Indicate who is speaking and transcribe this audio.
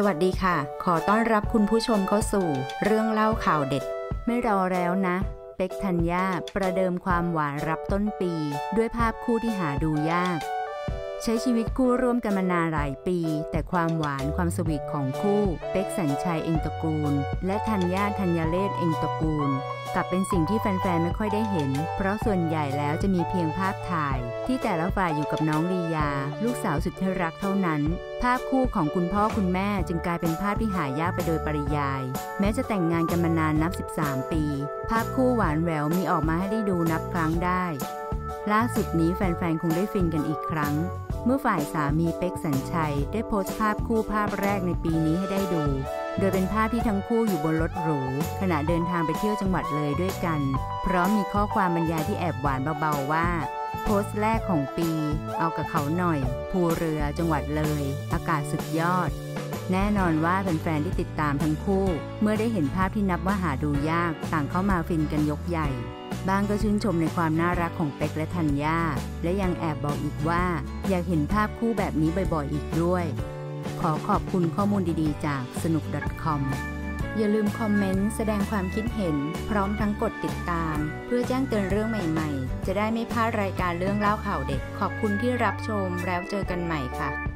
Speaker 1: สวัสดีค่ะ ขอต้อนรับคุณผู้ชมเข้าสู่ เรื่องเล่าข่าวเด็ด ไม่รอแล้วนะ เป็กธัญญาประเดิมความหวานรับต้นปี ด้วยภาพคู่ที่หาดูยาก ใช้ชีวิตคู่ร่วมกันมานานหลายปี แต่ความหวานความสวีทของคู่เป็กสัญชัยเองตระกูล และธัญญาธัญเลศเองตระกูลกลับเป็นสิ่งที่แฟนๆ ไม่ค่อยได้เห็น เพราะส่วนใหญ่แล้วจะมีเพียงภาพถ่าย ที่แต่ละฝ่ายอยู่กับน้องลียา ลูกสาวสุดที่รักเท่านั้น ภาพคู่ของคุณพ่อคุณแม่จึงกลายเป็นภาพที่หายากไปโดยปริยาย แม้จะแต่งงานกันมานานนับ 13 ปี ภาพคู่หวานแหววมีออกมาให้ได้ดูนับครั้งได้ ล่าสุดนี้แฟนๆ คงได้ฟินกันอีกครั้ง เมื่อฝ่ายสามีเป็กสัญชัย ได้โพสต์ภาพคู่ภาพแรกในปีนี้ให้ได้ดู โดยเป็นภาพที่ทั้งคู่อยู่บนรถหรู ขณะเดินทางไปเที่ยวจังหวัดเลยด้วยกัน พร้อมมีข้อความบรรยายที่แอบหวานเบาๆว่าโพสต์แรกของปี เอากับเขาหน่อย ภูเรือจังหวัดเลย อากาศสุดยอด แน่นอนว่าแฟนๆที่ติดตามทั้งคู่ เมื่อได้เห็นภาพที่นับว่าหาดูยาก ต่างเข้ามาฟินกันยกใหญ่ บางก็ชื่นชมในความน่ารักของเป็กและธัญญาและยังแอบบอกอีกว่า อยากเห็นภาพคู่แบบนี้บ่อยๆ อีกด้วย ขอขอบคุณข้อมูลดีๆ จากสนุก .com อย่าลืมคอมเมนต์แสดงความคิดเห็น พร้อมทั้งกดติดตาม เพื่อแจ้งเตือนเรื่องใหม่ๆ จะได้ไม่พลาดรายการเรื่องเล่าข่าวเด็ก ขอบคุณที่รับชมแล้วเจอกันใหม่ค่ะ